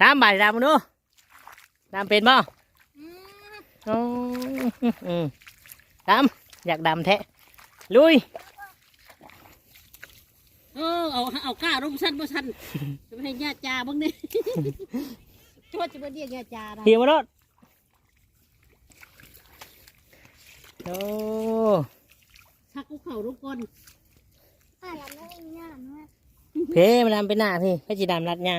ดำใบดำมาดูดำเป็นบ่โอ้อืมดำอยากดำแท้ลุยเออเอาเอาก้ารุมสั้นบ่สั้นจะไม่ให้ญาติจาบ้างเนี่ยชวดจะมาเรียกญาติจาได้เฮียมาโลดโอ้ชักกูเข่าลูกก้นเพมันดำเป็นหน้าพี่พระจีดำรัดเนี่ย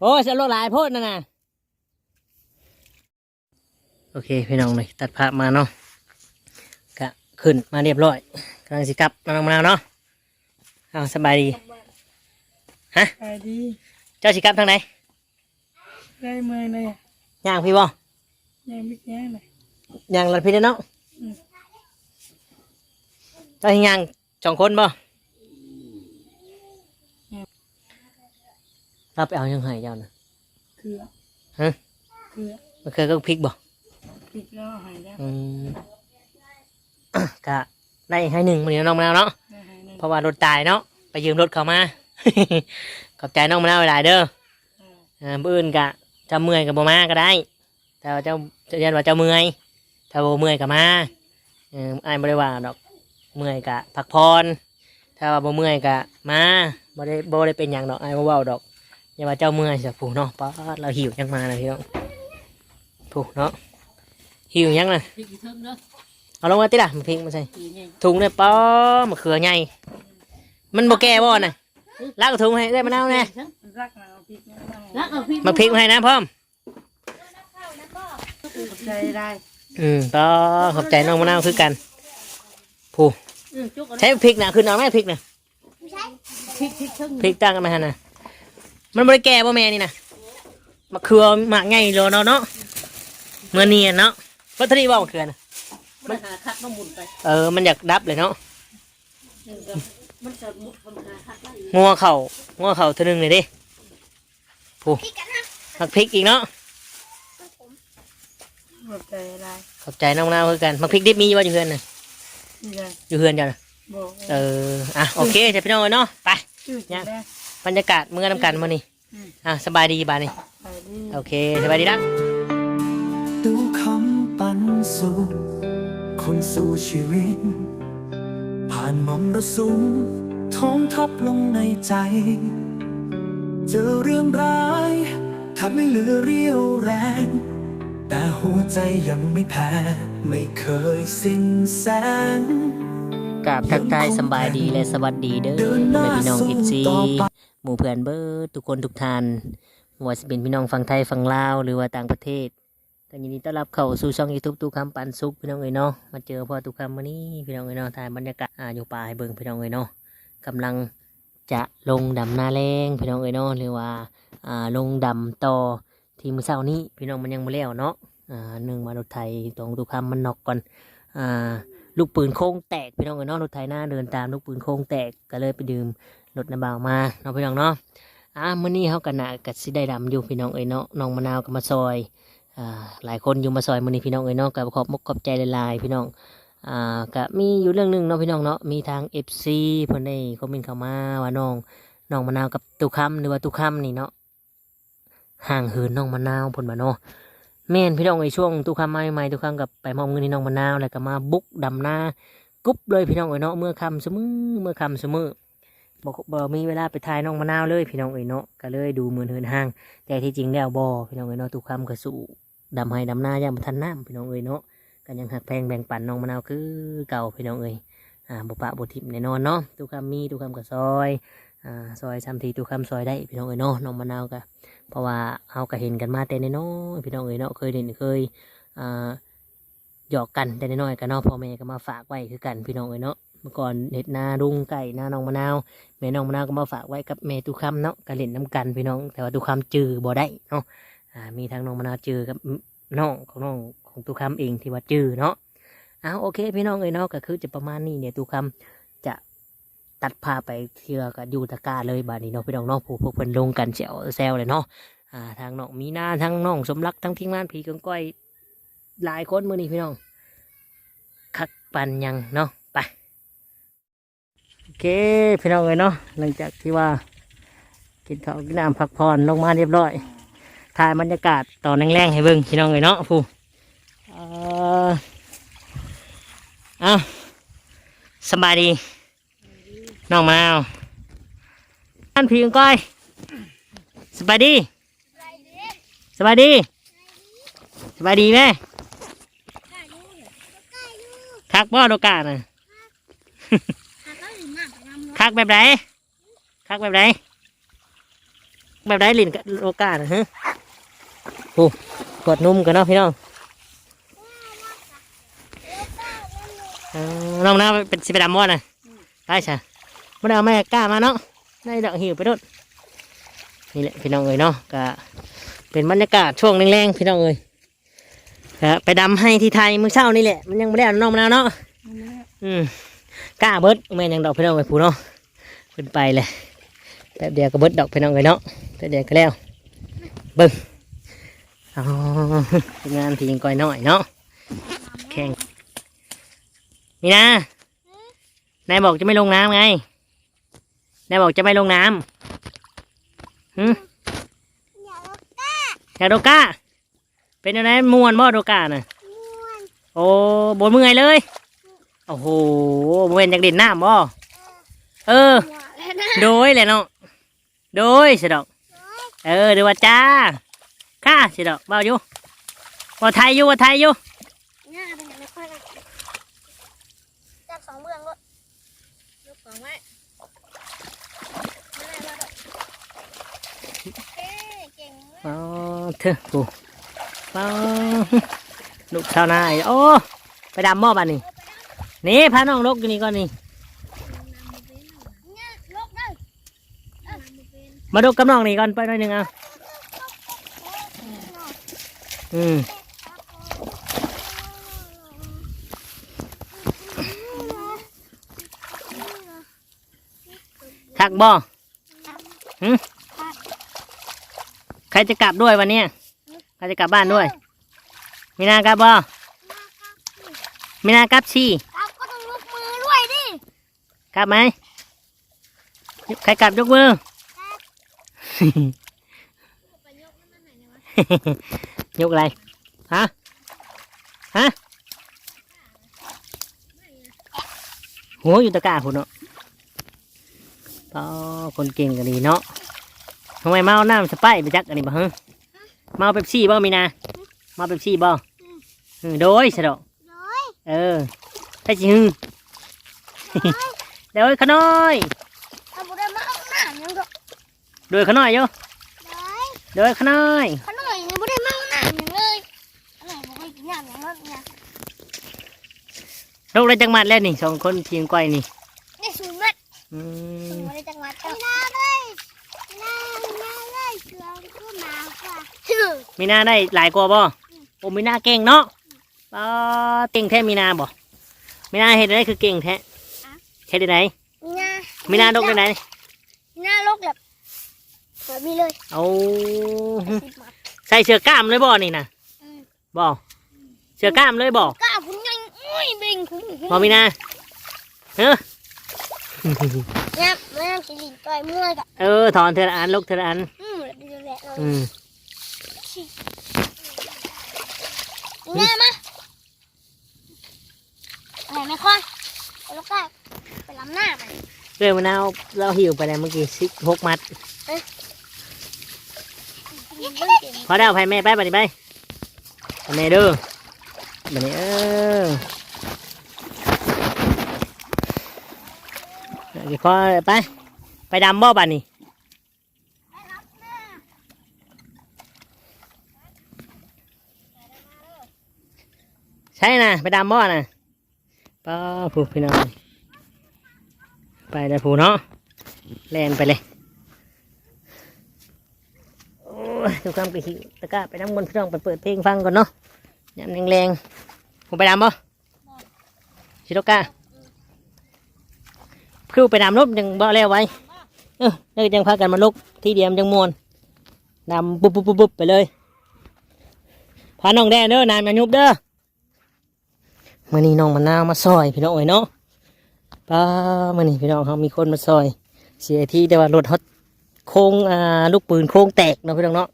โอ้ยจะโลดหลายโพดนะน่ะโอเคพี่น้องเลยตัดภาพมาเนาะกะขึ้นมาเรียบร้อยกำลังสิกลับมาลงมาแล้วเนาะเอาสบายดีฮะไปดีเจ้าสิกลับทางไหนได้เมื่อยเลยย่างพี่บ่ยังไม่แย่เลยย่างรัดพี่เด้อเนาะอืมเจ้าสิย่างสองคนบ่ เราไปเอายังไงเจ้าน่ะเกลือฮะเกลือมันเคยก็พริกบ่พริกแล้วหายแล้วอืมกะได้ให้หนึ่งมันนี้น้องมะนาวเนาะได้หายเลยเพราะว่ารถตายเนาะไปยืมรถเขามา ขอบใจน้องมะนาวหลายๆเด้อเอออ่าบื้ออื่นกะจะเมื่อยกับบ่มาก็ได้แต่ว่าเจ้าจะยันว่าเจ้าเมื่อยถ้าบ่เมื่อยก็มาเอออ้ายบ่ได้ว่าดอกเมื่อยกะพักผ่อนถ้าว่าบ่เมื่อยกะมาบ่ได้บ่ได้เป็นหยังดอกอ้ายบ่เว้าดอก อย่าว่าเจ้าเมื่อยสิผู้เนาะป๊าดเราหิวจังมาเลยพี่น้องผู้เนาะหิวยังน่ะพริกอีเทิงเด้อเอาลงมาติล่ะมันพิงมาใส่พริกไงถุงเนี่ยป้อมะเขือใหญ่มันบ่แก่บ่น่ะลากถุงให้ได้มะนาวแน่รักเอาพริกแล้วแล้วเอาพริกมาพริกมาให้นะพร้อมใจได้อืมป้อขอบใจน้องมะนาวคือกันผู้เออจุกเอาใช้พริกน่ะคือน้องแม่พริกน่ะพริกพริกเทิงพริกตั้งกันมาหั่นน่ะ มันบ่ได้แก่บ่แม่นี่น่ะมะเขือหมากใหญ่โลเนาะเนาะเมื่อเนียนเนาะวัตถุดิบบ่มะเขือน่ะมันหาคักน้ำมุนไปเออ มันอยากดับเลยเนาะเออก็มันจะมุดทำหาคักได้อีกงัวเข่างัวเข่าเท่านึงเลยดิผู้มักพริกอีกเนาะหมดใจได้ขอบใจน้องมะนาวคือกันมักพริกดิบมีอยู่บ่อยู่เฮือนน่ะนี่เลยอยู่เฮือนจ้ะน่ะบอกเอออะโอเคจะพี่น้องเนาะไป ชื่อจริงได้ บรรยากาศเมื่อนำกันมานี่อืมอะสบายดีบ้านนี่ไปดีโอเคสบายดีนะดูคำปันสู่คนสู่ชีวิต ผ่านมรรสุมท้องทับลงในใจ เจอเรื่องร้ายทำให้เหลือเรี่ยวแรง แต่หัวใจยังไม่แพ้ ไม่เคยสิ้นแสง กราบทักทายสบายดีและสวัสดีเด้อแม่พี่น้องอิซีหมู่เพื่อนเบิร์ทุกคนทุกท่านว่าจะเป็นพี่น้องฝั่งไทยฝั่งลาวหรือว่าต่างประเทศก็ยินดีต้อนรับเข้าสู่ช่องยูทูบตูคำปันสุขพี่น้องเอ๋ยเนาะมาเจอพ่อตูคำวันนี้พี่น้องเอ๋ยเนาะถ่ายบรรยากาศอ่าอยู่ป่าให้เบิ่งพี่น้องเอ๋ยเนาะกำลังจะลงดำนาแรงพี่น้องเอ๋ยเนาะหรือว่าอ่าลงดำต่อทีมื้อเช้านี้พี่น้องมันยังไม่แล้วเนาะอ่าหนึ่งมารถไทยตรงตุกคำมันนอกก่อนอ่า ลูกปืนโค้งแตกพี่น้องเอ๋ยเนาะรถไทยหน้าเดินตามลูกปืนโค้งแตกก็เลยไปดื่มรถน้ำเบามาเนาะพี่น้องเนาะอ่ามื้อนี้เฮากันหนะกัดสิได้ดำอยู่พี่น้องเอ๋ยเนาะน้องมะนาวก็มาซอยอ่าหลายคนอยู่มาซอยมื้อนี้พี่น้องเอ๋ยเนาะก็ขอบมุกขอบใจหลายๆพี่น้องอ่าก็มีอยู่เรื่องหนึงเนาะพี่น้องเนาะมีทาง FC เพิ่นได้คอมเมนต์เข้ามาว่าน้องน้องมะนาวกับตุกคำหรือว่าตุกคำนี่เนาะห่างเหินน้องมะนาวเพิ่นว่าเนาะ แม่นพี่น้องในช่วงตุคำมาใหม่ๆตุคำกับไปมอบเงินให้น้องมะนาวแล้วก็มาบุกดำหน้ากุ๊บเลยพี่น้องเอ๋ยเนาะเมื่อคำเสมอเมื่อคำเสมอบอกบอมีเวลาไปถ่ายน้องมะนาวเลยพี่น้องเอ๋ยเนาะก็เลยดูเหมือนเหินห้าง แต่ที่จริงแล้วบอพี่น้องเอ๋ยเนาะทุคำก็สู่ดำให้ดำหน้าย่ามทันน้ำพี่น้องเอ๋ยเนาะกันยังหักแพงแบ่งปันน้องมะนาวคือเก่าพี่น้องเอ๋ยอ่าบุปะบุทิมแน่นอนเนาะทุคำมีทุคำก็ซอย อ่าซอยทำทีทุกคำซอยได้พี่น้องเอ๋ยเนาะน้องมะนาวก็เพราะว่าเอาก็เห็นกันมาแต่น้อยพี่น้องเอ๋ยเนาะเคยเห็นเคยอ่าหยอกกันแต่น้อยกันเนาะพ่อแม่ก็มาฝากไว้คือกันพี่น้องเอ๋ยเนาะเมื่อก่อนเห็ดนาดุงไก่นาน้องมะนาวแม่น้องมะนาวก็มาฝากไว้กับแม่ตุกคำเนาะก็เล่นน้ำกันพี่น้อง แต่ว่าตุกคำจือบ่ได้เนาะอ่ามีทางน้องมะนาวจือกับน้องของน้องของตุกคำเองที่ว่าจือเนาะเอาโอเค พี่น้องเอ้ยเนาะก็คือจะประมาณนี้เนี่ยตุกคำ ตัดพาไปเที่ยวกับยูตะกร้าเลยบาดนี้เนาะพี่น้องเนาะผู้พวกเพิ่นลงกันเซลแซวเลยเนาะอ่าทางน้องมีนาทางน้องสมรักทั้งทีมงานผีกังก้อยหลายคนมือนี้พี่น้องคักปันยังเนาะไปโอเคพี่น้องเลยเนาะหลังจากที่ว่ากินข้าวกินน้ำพักผ่อนลงมาเรียบร้อยถ่ายบรรยากาศตอนแรงๆให้เบิ่งพี่น้องเลยเนาะผู้อ่อเอาสบายดี น้องมะนาวท่านพี่ก้อยสบายดีสบายดีสบายดีไหมคักบ่โลกาน่ะคักแบบไหนคักแบบไหนแบบไหนลินกับโลกาน่ะฮะโอ้กดนุ่มกันเนาะพี่น้องเอ่อน้องนะเป็นสิไปดำมอดน่ะได้ใช่ ไม่ได้เอาแม่กล้ามาเนาะได้ดอกหิวไปโดดนี่แหละพี่น้องเอ้ยเนาะก็เป็นบรรยากาศช่วงแรงๆพี่น้องเอ้ยก็ไปดำให้ที่ไทยมื้อเช้านี่แหละมันยังไม่ได้เอาน้องมะนาวเนาะอืมกล้าเบิดแม่ยังดอกพี่น้องไอ้ผู้เนาะขึ้นไปเลยแป๊บเดียวก็เบิดดอกพี่น้องไอ้เนาะแป๊บเดียวก็แล้วเบิ้งอ๋องานทีงก้อยน้อยเนาะแข่งนี่นะนายบอกจะไม่ลงน้ำไง นายบอกจะไม่ลงน้ำหืมอยากโดก้า เป็นอะไรมวนบ่โดก้าน่ะโอ้บนเมื่อยเลย โอ้โหบ่เวนอยากเด่นน้ำบ่เออ โดยแหละเนาะ โดยสิดอก เออเดี๋ยวว่าจ้าข้าสิดอกเบาอยู่ว่าไทยอยู่ว่าไทยอยู่ง่ายเป็นอย่างไม่ค่อยนะจับสองเบื้องก็ยกสองไว้ไม่ได้แล้วเอ๊ะ เก่งมากอ๋อเถอะกูอ๋อลูกชาวนาไอ้โอ้ไปดำหม้อบ้านนี่นี่พาน้องลกอยู่นี่ก่อนนี่มาดกกับน้องนี่ก่อนไปหน่อยหนึ่งเอาอืมคักบ่หึใค รจะกลับด้วยวันเนี้ยใครจะกลับบ้านด้วยมีนากลับบ่มีนากลับชีครับก็ต้องยกมือด้วยดิกลับไหมใครกลับยกมือยกอะไร ฮะ ฮะหัวอยู่ตะกร้าพุ่นเนาะต่อคนเก่งกันดีเนาะ ทำไมเมาน้ำสไปร์ไปจักอันนี้บ่ฮะเมาเป๊ปซี่บ่มีนาเมาเป๊ปซี่บ่เออโดยสะดอกร้อยเออถ้าจิงโดยขน้อยเอาบุได้มาเอาหน้ายังก็โดยขน้อยอยู่ร้อยโดยขน้อยขนมยังบุได้มาเอาหน้ายังเลยขนมบุได้กินอย่างอย่างนั้นเนี่ยลูกได้จังหวัดแล้วนี่สองคนเพียงไกวนี่นี่สูงมากอืสูมงในจังหวัดเจ้าห น้าเลยหน้าหน้าเลยเกลือก็มาค่ะชื่อมีนาได้หลายกว่าบ่โอ้มีนาเก่งเนาะป้าเก่งแท้มีนาบ่มีนาเห็ดได้คือเก่งแท้เฮ็ดได้ไหนมีหน้ามีนาดกได้ไหนหน้าลกแบบแบบนี้เลยเอาสิบหมัดใส่เสื้อกล้ามเลยบ่นี่นะอืมบ่เสื้อกล้ามเลยบ่กล้าคุณยังอุ้ยเบ่งคุณบ่มีนาเอ อเนี่ยแม่สิริต่อยมวยกับเออถอนเทอละอันลูกเทอละอัน อืมแบบนี้แหละเราอืมเนี่ยมาอะไรไม่ค่อยเอาลูกกาไปล้ำหน้ามัน เรื่องมะนาวเราหิวไปแล้วเมื่อกี้สิบหกมัดพอได้เอาไปแม่ไปบัดนี้ไปไปแม่เด้อบัดนี้เออ เดี๋ยวพอไป ไปดำบ่บัดนี้ใช่นะไปดำบ่อนะป้าผู้พี่น้องไปได้ผู้เนาะแลนไปเลยโอ้ยทุกคำก็หิวตะก้าไปนั่งบนพี่น้องไปเปิดเพลงฟังก่อนเนาะยามแรงๆผมไปดำบ่ชิโรกา คือไปดำรถยังบ่แล้วไว้เออแล้วยังพากันมาลกที่เดียมจังมวนดำปุ๊บปุ๊บปุ๊บปุ๊บไปเลยพาน้องแดนเด้อนายมายุบเด้อมื่อนี้น้องมะนาวมาซอยพี่น้องเอ้ยเนาะป้ามื่อนี้พี่น้องเขามีคนมาซอย เสียที่แต่ว่ารถฮอตโค้งอ่าลูกปืนโค้งแตกเนาะพี่น้องเนาะ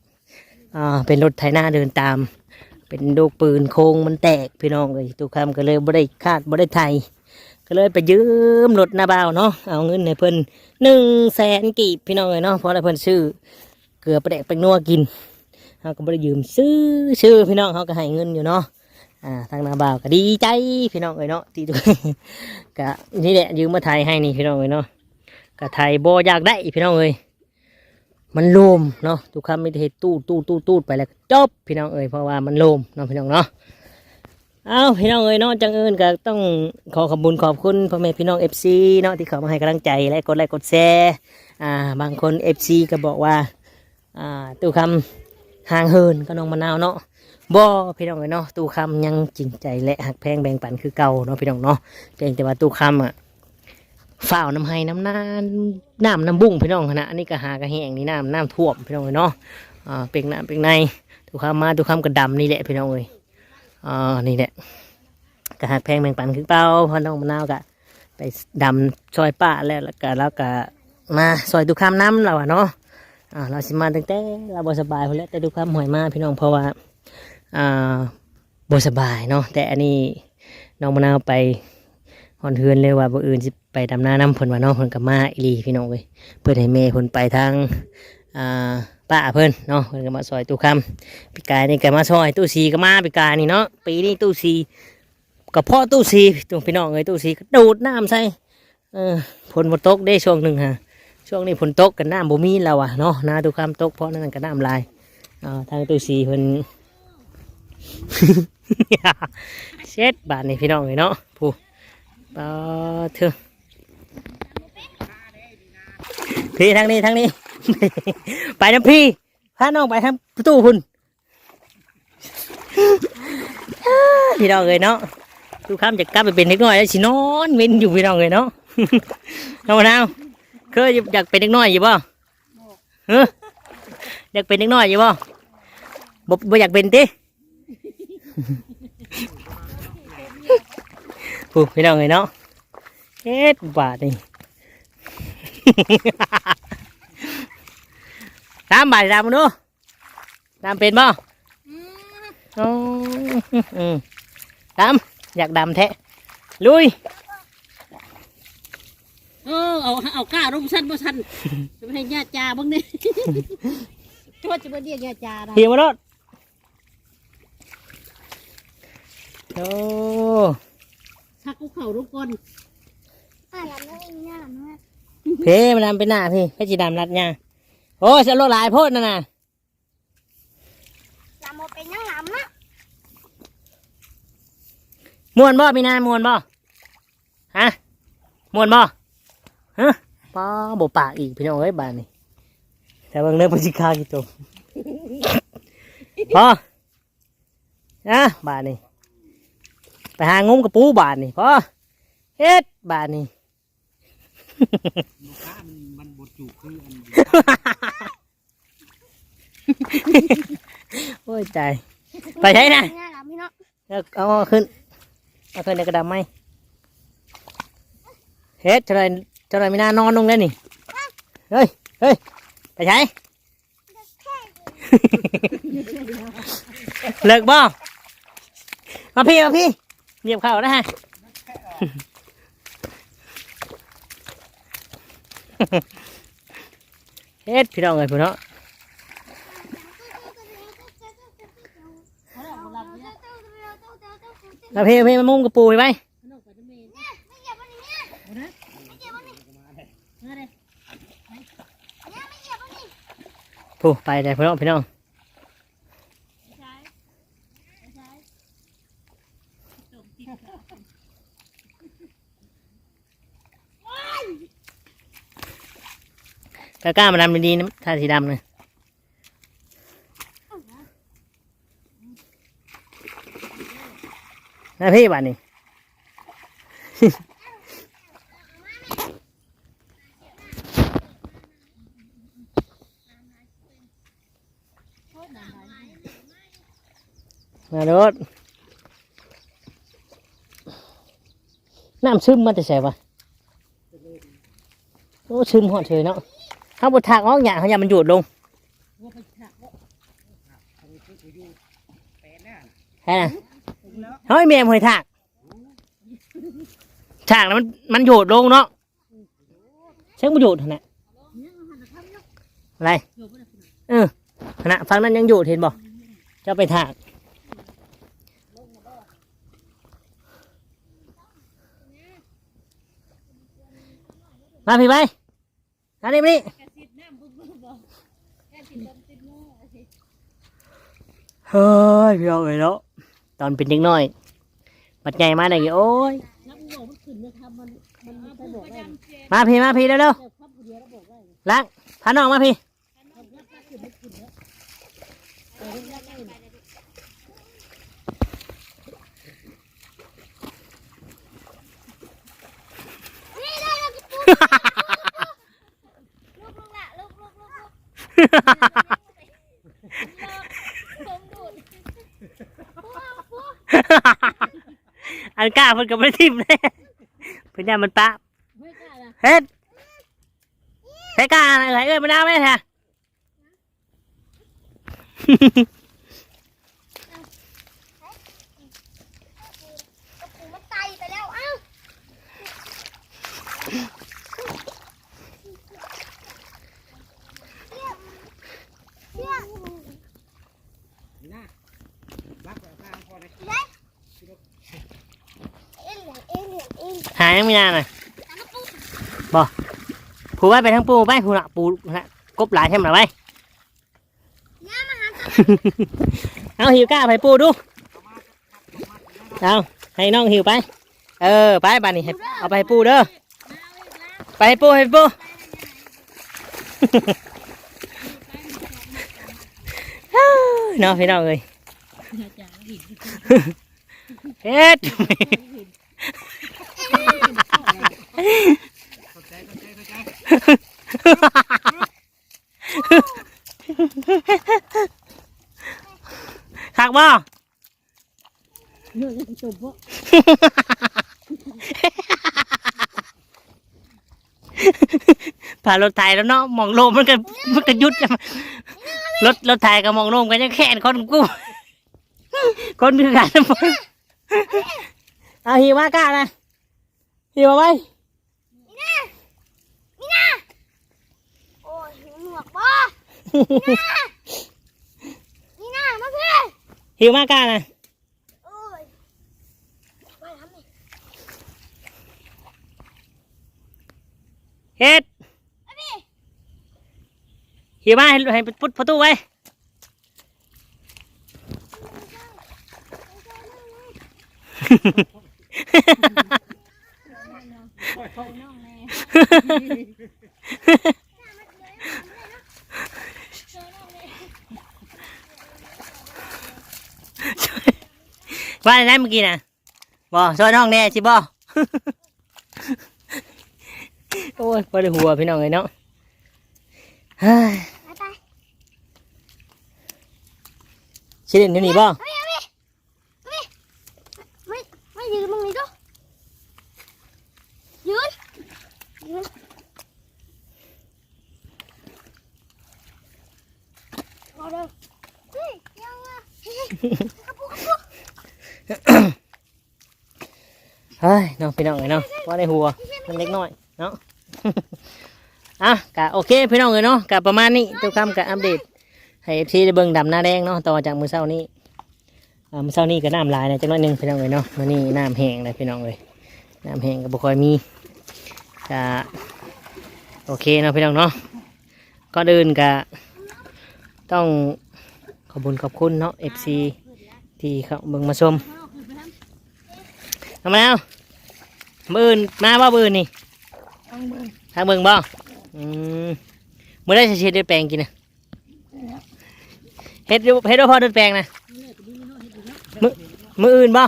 อ่าเป็นรถไถนาเดินตาม เป็นลูกปืนโค้งมันแตกพี่น้องเลยตุกคำก็เลยบ่ได้คาดบ่ได้ไทย ก็เลยไปยืมรถหน้าบ่าวเนาะเอาเงินให้เพิ่นหนึ่งแสนกีบพี่น้องเลยเนาะเพราะอะไรเพิ่นซื้อเกลือประแดกไปนัวกินเขาก็บ่ได้ยืมซื้อซื้อพี่น้องเขาก็ให้เงินอยู่เนาะอ่าทางหน้าบ่าวก็ดีใจพี่น้องเลยเนาะที่ตัวก็นี่แหละยืมมาไทยให้นี่พี่น้องเลยเนาะก็ไทยบ่อยากได้พี่น้องเลยมันโลมเนาะทุกคำไม่ได้เฮ็ดตู้ตู้ตู้ตู้ไปแล้วจบพี่น้องเอ้ยเพราะว่ามันโลมเนาะพี่น้องเนาะ เอาพี่น้องเอ้ยเนาะจังเอิญก็ต้องขอขอบคุญขอบคุณพ่อแม่พี่น้องเอฟซีเนาะที่เขามาให้กำลังใจและกดไลค์กดแชร์อ่าบางคนเอฟซีก็บอกว่าอ่าตู้คำห่างเหินก็น้องมะนาวเนาะบ่พี่น้องเอ้ยเนาะตู้คำยังจริงใจและหักแพงแบ่งปันคือเก่าเนาะพี่น้องเนาะเพียงแต่ว่าตู้คำอะฝ้าวน้ำให้น้ำนานน้ำน้ำบุ้งพี่น้องนะอันนี้ก็หากระแหงนี่น้ำน้ำท่วมพี่น้องเอ้ยเนาะอ่าเป็นน้ำเป็นในตู้คำมาตู้คำก็ดำนี่แหละพี่น้องเอ้ย อ๋อนี่แหละกะหักแพงแบ่งปันคือเป้าพอน้องมะนาวกะไปดำซอยป้าแล้วแล้วก็แล้วก็มาซอยทุกคำน้ำเราอะเนาะอ่าเราสิมาตั้งแต่เราบสบายพอแล้วแต่ทุกคำหอยมากพี่น้องเพราะว่าอ่าบสบายเนาะแต่อันนี้น้องมะนาวไปหอนเฮือนเลยว่าบ่อื่นสิไปดำหน้าน้ำเพิ่นว่าน้องเพิ่นกับมาอีลีพี่น้องเลยเพื่อให้แม่เพิ่นไปทางอ่า ป้าเพิ่นเนาะเพิ่นก็มาซอยตู้คำปีกายนี่ก็มาซอยตู้ซีก็มาปีกายนี่เนาะปีนี้ตู้ซีก็พ่อตู้ซีตัวพี่น้องเอ้ยตู้ซีก็ดูดน้ำใส่เออฝนบ่ตกได้ช่วงหนึ่งฮะช่วงนี้ฝนตกกันน้ำบ่มีแล้วอะเนาะนาทุกคำตกเพราะนั่นก็น้ำลายอ่าทางตู้ซีเพิ่นเช็ดบาทนี่พี่น้องเอ้ยเนาะผู้ปาเถอะพี่ทางนี้ทางนี้ ไปน้ำพี่พาน้องไปทางประตูพุ่นพี่น้องเลยเนาะทุกคำจะกลับไปเป็นเด็กน้อยแล้วสินอนเว้นอยู่พี่น้องเลยเนาะน้องนาวเคยอยากเป็นเด็กน้อยอยู่ป่ะเฮ้อยากเป็นเด็กน้อยอยู่ป่ะบ่บ่อยากเป็นติผู้พี่น้องเลยเนาะเฮ็ดบาทนี่ามบาทตามมาดูตามเป็นบ่อ๋ออืมตามอยากดำแท้ลุยเออเอาเอาก้าลงชั้นบ่ชั้นจะไม่ให้ญาติจาเบ้างเนี่ยโทษจะมาเรียกญาติจาได้เฮียมาโลดโอ้ชักกูเข่าทุกคนอ่าลำนั่นเองเนี่ยลำนั่นเพมาดำเป็นหน้าพี่เพจีดำรัดเนี่ย โอ้จะโลดหลายโพดนะน่ะลำโมเป็นยังลำนะมวนบ่มีนามวนบ่ฮะมวนบ่ฮะป้าบ่ปากอีกพี่น้องเอ้ยบ้านนี่แต่บางเรื่องปฏิคากี่ตัวพอนะบาทนี่ไปหางมกระปูบาทนี่พอเฮ็ดบาทนี่มันบดจุคืออัน โอ้ยตาย ไปใช้นะ เนี่ยลำพี่น้องเอาเอาขึ้นเอาขึ้นในกระดาษไหมเฮ็ดเท่าไรเท่าไรไม่น่านอนลงแล้วนี่ เฮ้ย เฮ้ย ไปใช้ เลิกบ่มาพี่ มาพี่เหยียบเข่านะฮะ เฮ็ดพี่น้องเอ้ยพี่น้อง เพ่เพ่มามุ่งกระปูไปไหมผู้ไปเลยพี่น้องพี่น้องกล้ามาดำดีๆนะท่าสีดำเลย นะพี่บ้านนี้มารถน้ำซึมมาแต่แสบวะโอ้ซึมหอดเฉยเนาะเขาบดถากออกอย่างเขาอย่ามันหยุดลงว่าไปถักว่าแค่นั้น เฮ้ยแม่มหอยถากถากแล้วมันมันหยดลงเนาะเช็คมันหยุดนะอะไรเออขณะฟังนั้นยังหยดเห็นบ่จะไปถากมาพี่ไปมาดิมาดิกระสิบน้ำบึ้งนี่เฮ้ยพี่เอาเลยเนาะ ตอนเป็นเด็กน้อย บัดใหญ่มาได้กี่โอ้ยน้ำโง่มันขึ้นนะครับมันมันไปบอกได้มาพี่มาพี่เร็วเดี๋ยวครับเดียวเราบอกได้ๆล้างพาน้องมาพี่นี่ได้แล้วก็ปุ๊บลูกลูกละลูกลูกลูกลูกผมดูดปุ๊บปุ๊บ อันกล้า เพิ่นกับไม่ทิมเลยเพิ่นย่ามันปะไม่กล้าละเฮ็ดใช้กล้าอะไรเอ้ยเอ้ยมันเอาไหมแท้ กระปูมันไตไปแล้วเอ้าเชี่ยเชี่ย นี่นะรักแบบข้างพอได้ เอ็นเหลืองเอ็นเหลืองเอ็น หายังไม่นานน่ะตามมาปุ๊บผูไว้ไปทั้งปูไปผูละปูละกบหลายใช่ไหมไปย่ามาหาเอาหิวกล้าไปปูดูเอาให้น้องหิวไป เออไปบ้านนี้ให้เอาไปให้ปูเด้อไปให้ปูให้ปูเนาะพี่น้องเอ้ยจ๋าอีกเฮ็ด เข้าใจเข้าใจเข้าใจ คักบ่จะจบเพราะผ่ารถไถแล้วเนาะมองโลมมันก็มันก็ยุดแล้วรถรถไถกับมองโลมกันยังแค่นคนกู้คนคือกันเอาหิวมากล้านะหิวไว้โอ้ยหนวกบ่ นี่น่ามาพี่หิวมากล้านะโอ้ยไปทำไมเฮ็ดหิวมาให้ให้พุดประตูไว้ ว่าอะไรนะเมื่อกี้นะบ่ช่วยน้องแน่สิบ่โอ้ยพอได้หัวพี่น้องเลยเนาะเฮ้ยไปไปชิเล่นอยู่นี่บ่เฮ้ยเอาพี่ไม่ไม่ยืนตรงนี้ก็ยืนยืนเอาเด้อเฮ้ยยังอะกระปุกกระปุก เฮ้ยน้อง พี่น้องเลยเนาะว่าได้หัวมันเล็กน้อยเนาะอะกะโอเคพี่น้องเลยเนาะกะประมาณนี้ตัวคำกะอัปเดตให้เอฟซีได้เบิ่งดำหน้าแดงเนาะต่อจากมือเช้านี้อ่ามือเช้านี้ก็น้ำลายนะจังน้อยหนึงพี่น้องเลยเนาะมื้อนี้น้ำแห้งเลยพี่น้องเลยน้ำแห้งก็บ่ค่อยมีกะโอเคเนาะพี่น้องเนาะก็เดินกะต้องขอบคุญขอบคุณเนาะเอฟซีที่เขาเบิ่งมาชมทำไมเอา มืออื่นมาบ่มืออื่นนี่ทางเบิ่งบ่อืมมื่อได้จะเช็ดด้วยแปรงกินนะเฮ็ดอยู่เฮ็ดด้วยพอด้วยแปรงนะมือมืออื่นบ่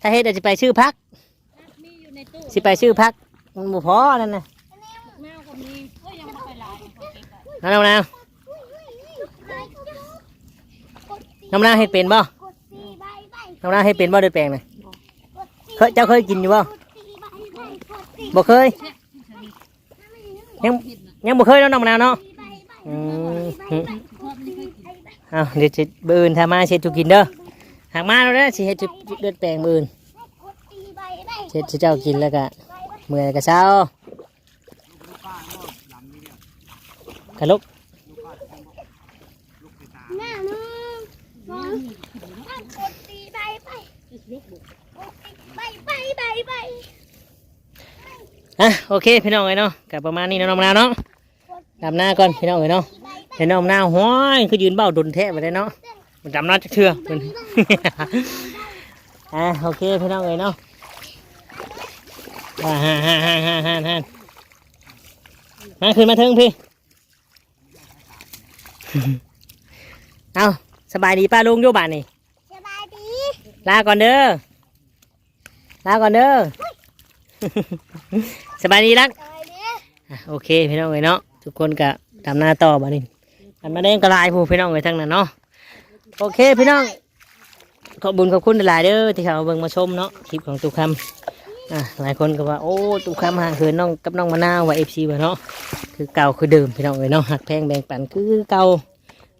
ถ้าเฮ็ดอาจจะไปชื่อพักมีอยู่ในตู้สิไปชื่อพักมันบ่พอนั่นนะแมวก็มีก็ยังไม่ไปหลายน้ำน้ำน้ำน้ำน้ำเฮ็ดเป็นบ่กดสี่ใบใบน้ำน้ำเฮ็ดเป็นบ่ด้วยแปรงนะกดสี่เคยเจ้าเคยกินอยู่บ่กดสี่ใบใบกดสี่บ่เคย ยังยังบ่เคยเนาะน้องมะนาวเนาะอืมพ่อไม่ได้เคยกินเอาเดี๋ยวจะเบื่นถ้ามาเช็ดจุกินเด้อหากมาแล้วนะสิเฮ็ดจุเลือดแปลงมื่นตีใบใบเช็ดให้เจ้ากินแล้วก็เมื่อยก็เช้าขลุกหน้าหนึ่งสองสามกดตีใบใบยกบุกกดตีใบใบใบใบ อะโอเคพี่น้องเอ้ยเนาะกับประมาณนี้เนาะน้องมะนาวเนาะดำหน้าก่อนพี่น้องเอ้ยเนาะเห็นน้องมะนาวห้อยคือยืนเบ้าดนแทะไปได้เนาะมันดำหน้าจะเชื่อมันอะโอเคพี่น้องเอ้ยเนาะอ่าฮ่าฮ่าฮ่าฮ่าฮ่าฮ่ามาขึ้นมาเทิงพี่เอาสบายดีป้าลุงโยบานนี่สบายดีลาก่อนเด้อลาก่อนเด้อ สบายดีรักโอเคพี่น้องเอ้ยเนาะทุกคนก็ทำหน้าต่อบ้านี่อันมาแดงกระลายผู้พี่น้องเอ้ยทั้งนั้นเนาะโอเคพี่น้องขอบคุญขอบคุณหลายเด้อที่เขาเบิ่งมาชมเนาะคลิปของตุกคำอะหลายคนก็ว่าโอ้ตุกคำห่างเหินน้องกับน้องมะนาวว่าเอฟซีว่าเนาะคือเก่าคือเดิมพี่น้องเอ้ยเนาะหักแพงแบ่งปันคือเก่า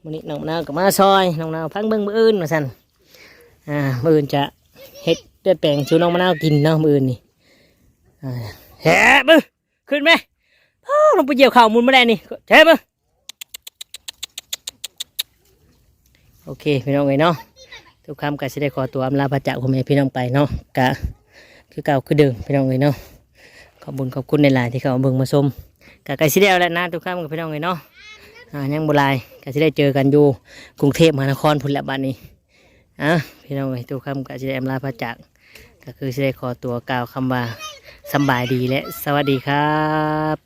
วันนี้น้องนาวก็มาซอยน้องนาวพังเบิ่งมืออื่นมาสั่นอ่ามืออื่นจะเฮ็ดเลือดแปลงชูน้องมะนาวกินเนาะมืออื่นนี่อ่า แฮ่บึ้ขึ้นไหมอ้าลงไปเหยียบเข่ามุนมาได้นี่เจ็บปะโอเคพี่น้องเอ้ยเนาะทุกคำก็จะได้ขอตัวอำลาพระจ้ากพ่อแม่พี่น้องไปเนาะกะคือเก่าคือเดิมพี่น้องเอ้ยเนาะขอบคุญขอบคุณในหลายที่เขาเอาเบิ่งมาชมกะไก่สิได้แล้วนะทุกคำกับพี่น้องเอ้ยเนาะอ่ายังโบราณก็จะได้เจอกันอยู่กรุงเทพมหานครพุ่นละบ้านนี้อะพี่น้องเอ้ยทุกคำก็จะได้อำลาพระจากก็คือจะได้ขอตัวกล่าวคำว่า สบายดีและสวัสดีครับ